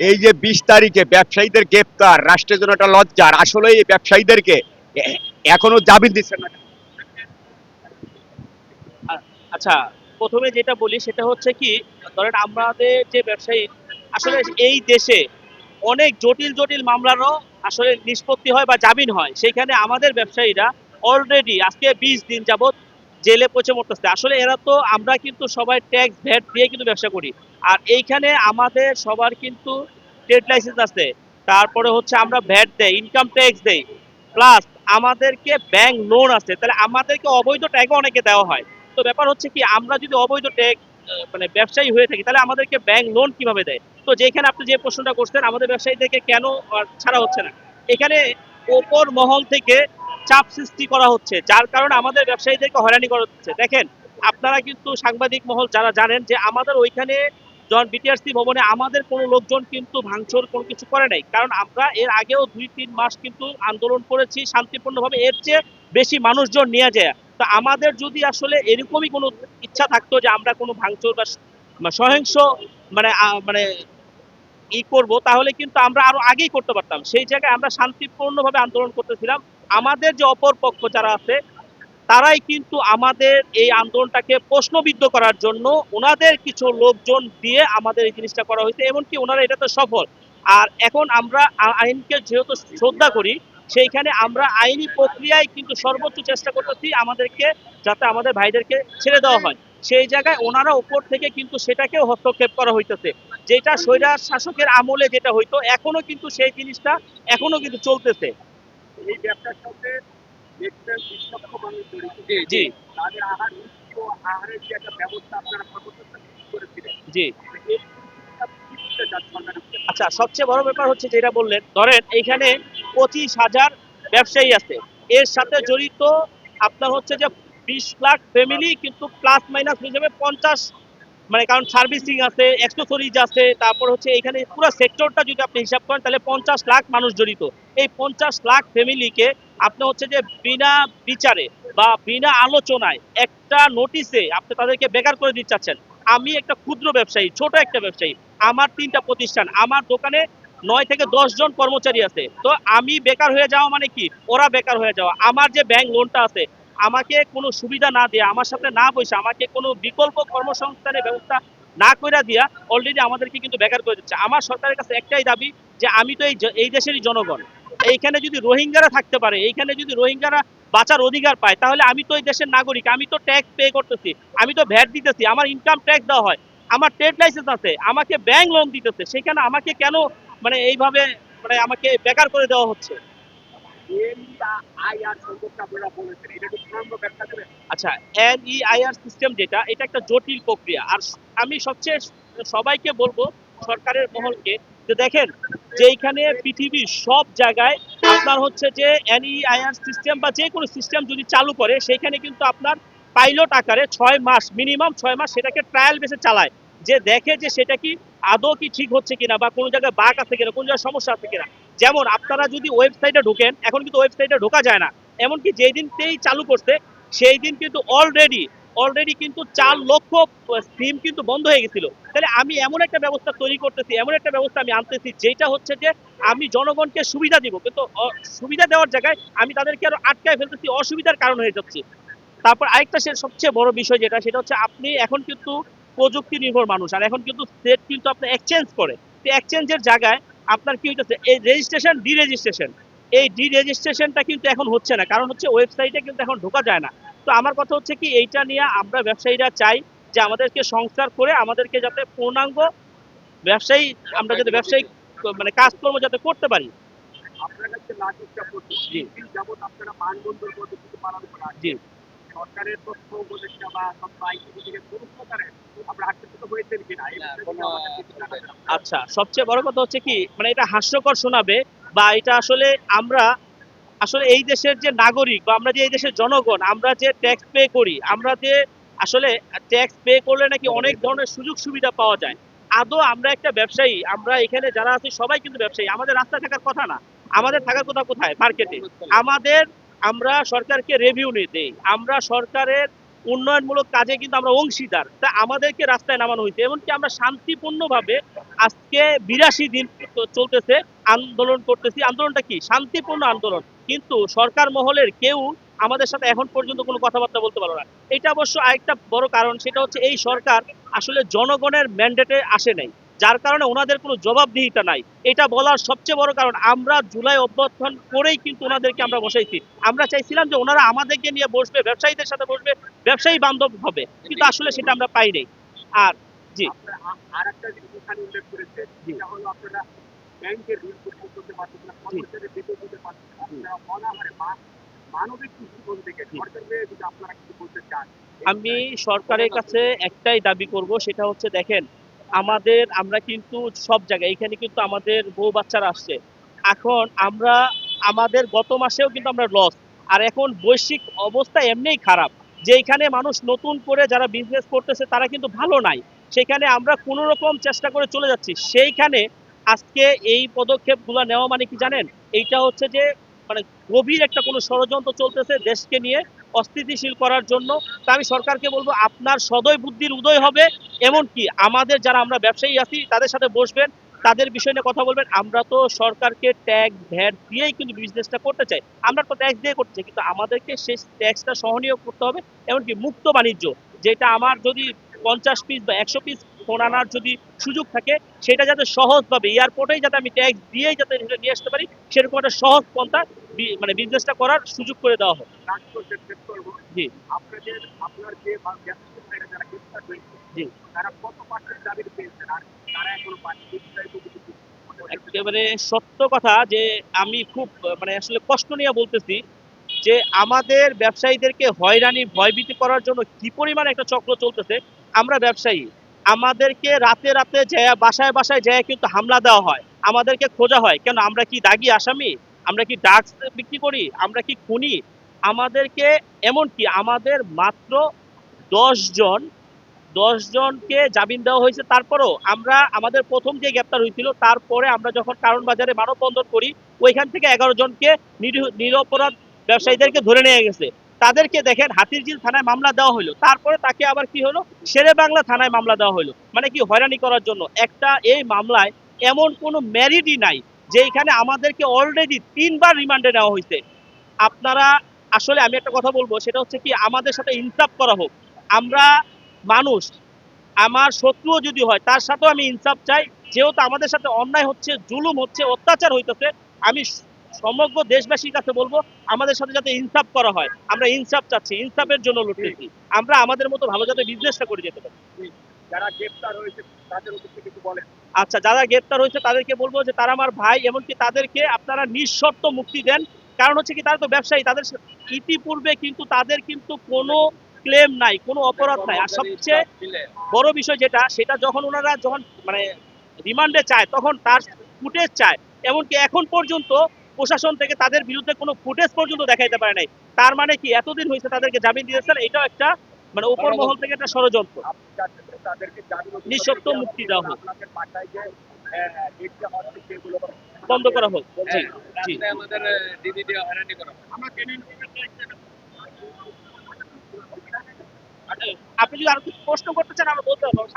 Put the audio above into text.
এই যে বিশ তারিখে ব্যবসায়ীদের গ্রেপ্তার, রাষ্ট্রের জন্য একটা লজ্জার আসলে এই ব্যবসায়ীদেরকে এখনও জামিন দিচ্ছে না। আচ্ছা প্রথমে যেটা বলি সেটা হচ্ছে কি, ধরেন আমাদের যে ব্যবসায়ী, আসলে এই দেশে অনেক জটিল জটিল মামলারও আসলে নিষ্পত্তি হয় বা জামিন হয়। সেইখানে আমাদের ব্যবসায়ীরা অলরেডি আজকে বিশ দিন যাবত জেলে পচে মরতেছে। আসলে এরা তো, আমরা কিন্তু সবাই ট্যাক্স ভ্যাট দিয়ে কিন্তু ব্যবসা করি। আর এইখানে আমাদের সবার কিন্তু ট্রেড লাইসেন্স আছে। তারপরে হচ্ছে আমরা ভ্যাট দেই ইনকাম ট্যাক্স দেই। প্লাস আমাদেরকে ব্যাংক লোন আছে। তাহলে আমাদেরকে অবৈধ ট্যাগও অনেকে দেওয়া হয়। তো ব্যাপার হচ্ছে কি, আমরা যদি অবৈধ ট্যাগ মানে ব্যবসায়ী হয়ে থাকি, তাহলে আমাদেরকে ব্যাংক লোন কীভাবে দেয়? তো যেখানে আপনি যে প্রশ্নটা করছেন, আমাদের ব্যবসায়ীদেরকে কেন ছাড়া হচ্ছে না? এখানে ওপর মহল থেকে চাপ সৃষ্টি করা হচ্ছে, যার কারণে আমাদের ব্যবসায়ীদেরকে হয়রানি করা হচ্ছে। দেখেন, আপনারা কিন্তু সাংবাদিক মহল যারা জানেন যে আমাদের ওইখানে জন বিটিআরসি ভবনে আমাদের কোনো লোকজন কিন্তু ভাঙচুর, কোনো কিছু করে নাই। কারণ আমরা এর আগেও দুই, তিন মাস কিন্তু আন্দোলন করেছি, শান্তিপূর্ণভাবে এর চেয়ে বেশি মানুষজন নিয়ে যায়। তো আমাদের যদি আসলে এরকমই কোনো ইচ্ছা থাকতো যে আমরা কোনো ভাঙচুর বা সহিংস মানে মানে ই করব, তাহলে কিন্তু আমরা আরও আগেই করতে পারতাম। সেই জায়গায় আমরা শান্তিপূর্ণভাবে আন্দোলন করতেছিলাম। আমাদের যে অপর পক্ষ যারা আছে তারাই কিন্তু আমাদের এই আন্দোলনটাকে প্রশ্নবিদ্ধ করার জন্য ওনাদের কিছু লোকজন দিয়ে আমাদের এই জিনিসটা করা হয়েছে, এমনকি ওনারা এটাতে সফল। আর এখন আমরা আইনকে যেহেতু শ্রদ্ধা করি, সেইখানে আমরা আইনি প্রক্রিয়ায় কিন্তু সর্বোচ্চ চেষ্টা করতেছি আমাদেরকে যাতে আমাদের ভাইদেরকে ছেড়ে দেওয়া হয়। সেই জায়গায় ওনারা উপর থেকে কিন্তু সেটাকেও হস্তক্ষেপ করা হইতেছে। যেটা স্বৈরার শাসকের আমলে যেটা হইতো, এখনও কিন্তু সেই জিনিসটা এখনও কিন্তু চলতেছে। এই ব্যবসার সাথে জি জি? আচ্ছা সবচেয়ে বড় ব্যাপার হচ্ছে যেটা বললেন ধরেন এইখানে পঁচিশ হাজার ব্যবসায়ী আছে। এর সাথে জড়িত আপনার হচ্ছে যে বিশ লাখ ফ্যামিলি কিন্তু প্লাস মাইনাস হিসেবে পঞ্চাশ মানে কারণ সার্ভিসিং আছে অ্যাক্সেসরিজ আছে, তারপর হচ্ছে এখানে পুরো সেক্টরটা যদি আপনি হিসাব করেন, তাহলে পঞ্চাশ লাখ মানুষ জড়িত। এই পঞ্চাশ লাখ ফ্যামিলিকে আপনি হচ্ছে যে বিনা বিচারে বা বিনা আলোচনায় একটা নোটিশে আপনি তাদেরকে বেকার করে দিতে চাচ্ছেন। আমি একটা ক্ষুদ্র ব্যবসায়ী, ছোট একটা ব্যবসায়ী, আমার তিনটা প্রতিষ্ঠান, আমার দোকানে নয় থেকে দশ জন কর্মচারী আছে। তো আমি বেকার হয়ে যাওয়া মানে কি? ওরা বেকার হয়ে যাওয়া। আমার যে ব্যাংক লোনটা আছে আমাকে কোনো সুবিধা না দিয়ে, আমার সাথে না বসে, আমাকে কোনো বিকল্প কর্মসংস্থানের ব্যবস্থা না কইরা দিয়া অলরেডি আমাদেরকে কিন্তু বেকার করে দিচ্ছে। আমার সরকারের কাছে একটাই দাবি যে, আমি তো এই এই দেশেরই জনগণ। এইখানে যদি রোহিঙ্গারা থাকতে পারে, এইখানে যদি রোহিঙ্গারা বাঁচার অধিকার পায়, তাহলে আমি তো এই দেশের নাগরিক, আমি তো ট্যাক্স পে করতেছি, আমি তো ভ্যাট দিতেছি, আমার ইনকাম ট্যাক্স দেওয়া হয়, আমার ট্রেড লাইসেন্স আছে, আমাকে ব্যাংক লোন দিতেছে, সেখানে আমাকে কেন মানে এইভাবে মানে আমাকে বেকার করে দেওয়া হচ্ছে? আচ্ছা এনইআইআর সিস্টেম যেটা, এটা একটা জটিল প্রক্রিয়া। আর আমি সবচেয়ে সবাইকে বলব, সরকারের মহলকে, যে দেখেন, যে এইখানে পৃথিবীর সব জায়গায় আপনার হচ্ছে যে এনইআইআর সিস্টেম বা যে কোনো সিস্টেম যদি চালু করে, সেইখানে কিন্তু আপনার পাইলট আকারে ছয় মাস মিনিমাম ছয় মাস সেটাকে ট্রায়াল বেসে চালায়। যে দেখে যে সেটা কি আদৌ কি ঠিক হচ্ছে কিনা বা কোনো জায়গায় বাঘ আছে কিনা, কোনো জায়গায় সমস্যা আছে কিনা? যেমন আপনারা যদি ওয়েবসাইটে ঢোকেন, এখন কিন্তু ওয়েবসাইটে ঢোকা যায় না। এমনকি যেই দিনতেই চালু করছে, সেই দিন কিন্তু অলরেডি অলরেডি কিন্তু চার লক্ষ সিম কিন্তু বন্ধ হয়ে গেছিল। তাহলে আমি এমন একটা ব্যবস্থা তৈরি করতেছি, এমন একটা ব্যবস্থা আমি আনতেছি যেটা হচ্ছে যে আমি জনগণকে সুবিধা দিব। কিন্তু সুবিধা দেওয়ার জায়গায় আমি তাদেরকে আরও আটকায় ফেলতেছি, অসুবিধার কারণ হয়ে যাচ্ছি। তারপর আরেকটা সে, সবচেয়ে বড় বিষয় যেটা, সেটা হচ্ছে আপনি এখন কিন্তু প্রযুক্তি নির্ভর মানুষ। আর এখন কিন্তু সেট কিন্তু আপনি এক্সচেঞ্জ করে। তো এক্সচেঞ্জের জায়গায় আপনার কি হইতেছে? এই রেজিস্ট্রেশন ডি রেজিস্ট্রেশন এই ডি রেজিস্ট্রেশনটা কিন্তু এখন হচ্ছে না। কারণ হচ্ছে ওয়েবসাইটে কিন্তু এখন ঢোকা যায় না। তো আমার কথা হচ্ছে কি এইটা নিয়ে আমরা ব্যবসায়ীরা চাই যে আমাদেরকে সংস্কার করে আমাদেরকে যাতে পূর্ণাঙ্গ ব্যবসায়ী আমরা যাতে ব্যবসায়িক মানে কাজকর্ম যাতে করতে পারি। আপনার কাছে নাটকটা করছে জি। যাবত আপনারা মানদণ্ডের পদ্ধতিতে পালন করা জি। সরকারের তথ্য উপদেষ্টা বা তথ্য আইসিটি থেকে জানাতেন আপনারা। আচ্ছা সবচেয়ে বড় কথা হচ্ছে কি মানে এটা হাস্যকর শোনাবে বা এটা আসলে আমরা আসলে এই দেশের যে নাগরিক বা আমরা যে এই দেশের জনগণ আমরা যে ট্যাক্স পে করি আমরা যে আসলে ট্যাক্স পে করলে নাকি অনেক ধরনের সুযোগ সুবিধা পাওয়া যায়। আদৌ আমরা একটা ব্যবসায়ী আমরা এখানে যারা আছি সবাই কিন্তু ব্যবসায়ী আমাদের রাস্তায় থাকার কথা না। আমাদের থাকার কথা কোথায়? মার্কেটে। আমাদের আমরা সরকারকে রেভিউ নিয়ে দেই। আমরা সরকারের উন্নয়নমূলক কাজে কিন্তু আমরা অংশীদার। তা আমাদেরকে রাস্তায় নামানো হয়েছে এমনকি আমরা শান্তিপূর্ণভাবে আজকে বিরাশি দিন চলতেছে, আন্দোলন করতেছি। আন্দোলনটা কি? শান্তিপূর্ণ আন্দোলন। কিন্তু সরকার মহলের কেউ আমাদের সাথে এখন পর্যন্ত কোনো কথাবার্তা বলতে পারো না। এটা অবশ্য আরেকটা বড় কারণ। সেটা হচ্ছে এই সরকার আসলে জনগণের ম্যান্ডেটে আসে নাই। যার কারণে ওনাদের কোনো জবাবদিহিতা নাই। এটা বলার সবচেয়ে বড় কারণ আমরা জুলাই অভ্যর্থন করেই কিন্তু ওনাদেরকে আমরা বসাইছি। আমরা চাইছিলাম যে ওনারা আমাদেরকে নিয়ে বসবে ব্যবসায়ীদের সাথে বসবে ব্যবসায়ী বান্ধব হবে। কিন্তু আসলে সেটা আমরা পাই নাই। আর জি। আর একটা জিনিস এখানে উল্লেখ করেছে যেটা হলো আপনারা ব্যাংকের ঋণ পরিশোধ করতে পারছেন না কর্মচারীদের বেতন দিতে পারছেন না। আপনারা অনাহারে মানবিক দৃষ্টিকোণ থেকে সরকারের যদি আপনারা কিছু বলতে চান আমি সরকারের কাছে একটাই দাবি করব সেটা হচ্ছে দেখেন আমাদের, আমরা কিন্তু সব জায়গায়, এখানে কিন্তু আমাদের বউ বাচ্চারা আসছে। এখন আমরা, আমাদের গত মাসেও কিন্তু আমরা লস আর এখন বৈশ্বিক অবস্থা এমনিই খারাপ। যে যেখানে মানুষ নতুন করে যারা বিজনেস করতেছে, তারা কিন্তু ভালো নাই। সেখানে আমরা কোনো রকম চেষ্টা করে চলে যাচ্ছি। সেইখানে আজকে এই পদক্ষেপগুলো নেওয়া মানে কি জানেন? এইটা হচ্ছে যে মানে গভীর একটা কোনো ষড়যন্ত্র চলতেছে দেশকে নিয়ে। অস্থিতিশীল করার জন্য। তা আমি সরকারকে বলব, আপনার সদয় বুদ্ধির উদয় হবে। এমনকি আমাদের যারা আমরা ব্যবসায়ী আছি, তাদের সাথে বসবেন, তাদের বিষয় নিয়ে কথা বলবেন। আমরা তো সরকারকে ট্যাক্স, ভ্যাট দিয়েই কিন্তু বিজনেসটা করতে চাই। আমরা তো ট্যাক্স দিয়ে করতে চাই কিন্তু আমাদেরকে সেই ট্যাক্সটা সহনীয় করতে হবে। এমনকি মুক্ত বাণিজ্য, যেটা আমার যদি পঞ্চাশ পিস বা একশো পিস ফোন আনার যদি সুযোগ থাকে সেটা যাতে সহজভাবে এয়ারপোর্টেই যাতে আমি ট্যাক্স দিয়েই যাতে নিয়ে আসতে পারি সেরকম একটা সহজ পন্থা মানে বিজনেসটা করার সুযোগ করে দেওয়া করব। জি। আপনাদের আপনার যে বা ব্যবসায়ী ভাইরা যারা গ্রেফতার হয়েছে জি। তারা কত পার্সেন্ট দাবি পেয়েছেন? আর তারা এখনও পায়নি বিস্তারিত কিছু একেবারে সত্য কথা যে আমি খুব মানে আসলে কষ্ট নিয়ে বলতেছি যে আমাদের ব্যবসায়ীদেরকে হয়রানি ভয়ভীতি করার জন্য কি পরিমাণ একটা চক্র চলতেছে আমরা ব্যবসায়ী। আমাদেরকে রাতে রাতে যায়, বাসায় বাসায় যায় কিন্তু হামলা দেওয়া হয়। আমাদেরকে খোঁজা হয়, কেন আমরা কি দাগি আসামি? আমরা কি ড্রাগস বিক্রি করি? আমরা কি খুনি? আমাদেরকে এমনকি আমাদের মাত্র জন, দশ জনকে জামিন দেওয়া হয়েছে। তারপরও আমরা, আমাদের প্রথম যে গ্রেপ্তার হয়েছিল, তারপরে আমরা যখন কারণ বাজারে মানববন্ধন করি, ওইখান থেকে এগারো জনকে নিরপরাধ ব্যবসায়ীদেরকে ধরে নিয়ে গেছে। তাদেরকে দেখেন হাতিরঝিল থানায় মামলা দেওয়া হলো। তারপরে তাকে আবার কি হলো? শেরে বাংলা থানায় মামলা দেওয়া হলো। মানে কি হয়রানি করার জন্য। একটা এই মামলায় এমন কোনো ম্যারিডই নাই যে যেখানে আমাদেরকে অলরেডি তিনবার রিমান্ডে নেওয়া হয়েছে। আপনারা, আসলে আমি একটা কথা বলব, সেটা হচ্ছে কি আমাদের সাথে ইনসাফ করা হোক। আমরা মানুষ, আমার শত্রুও যদি হয়, তার সাথেও আমি ইনসাফ চাই। যেহেতু আমাদের সাথে অন্যায় হচ্ছে, জুলুম হচ্ছে, অত্যাচার হইতেছে, আমি সমগ্র দেশবাসীর কাছে বলব আমাদের সাথে যাতে ইনসাফ করা হয় আমরা ইনসাফ চাচ্ছি ইনসাফের জন্য লড়তেছি আমরা আমাদের মতো ভালো যাতে বিজনেসটা করে যেতে পারি। যারা গ্রেফতার হয়েছে তাদের উদ্দেশ্যে কিছু বলেন। আচ্ছা যারা গ্রেপ্তার হয়েছে তাদেরকে বলব যে তারা আমার ভাই এমনকি তাদেরকে আপনারা নিঃশর্ত মুক্তি দেন। কারণ হচ্ছে কি তারা তো ব্যবসায়ী তাদের ইতিপূর্বে কিন্তু তাদের কিন্তু কোনো ক্লেম নাই কোনো অপরাধ নাই। আর সবচেয়ে বড় বিষয় যেটা সেটা যখন ওনারা যখন মানে রিমান্ডে চায় তখন তার ফুটেজ চায়। এমনকি এখন পর্যন্ত প্রশাসন থেকে তাদের বিরুদ্ধে কোনো ফুটেজ পর্যন্ত দেখাইতে পারে নাই। তার মানে কি এতদিন হয়েছে তাদেরকে জামিন দিয়েছেন এটাও একটা মানে উপর মহল থেকে একটা ষড়যন্ত্র। নিঃশর্ত মুক্তি দেওয়া হোক। আপনাদের বাসায় যে দেখতে হচ্ছে সেগুলো বন্ধ করা হোক। জি আপনি যদি আরও কিছু প্রশ্ন করতে চান আমরা বলতে পারব।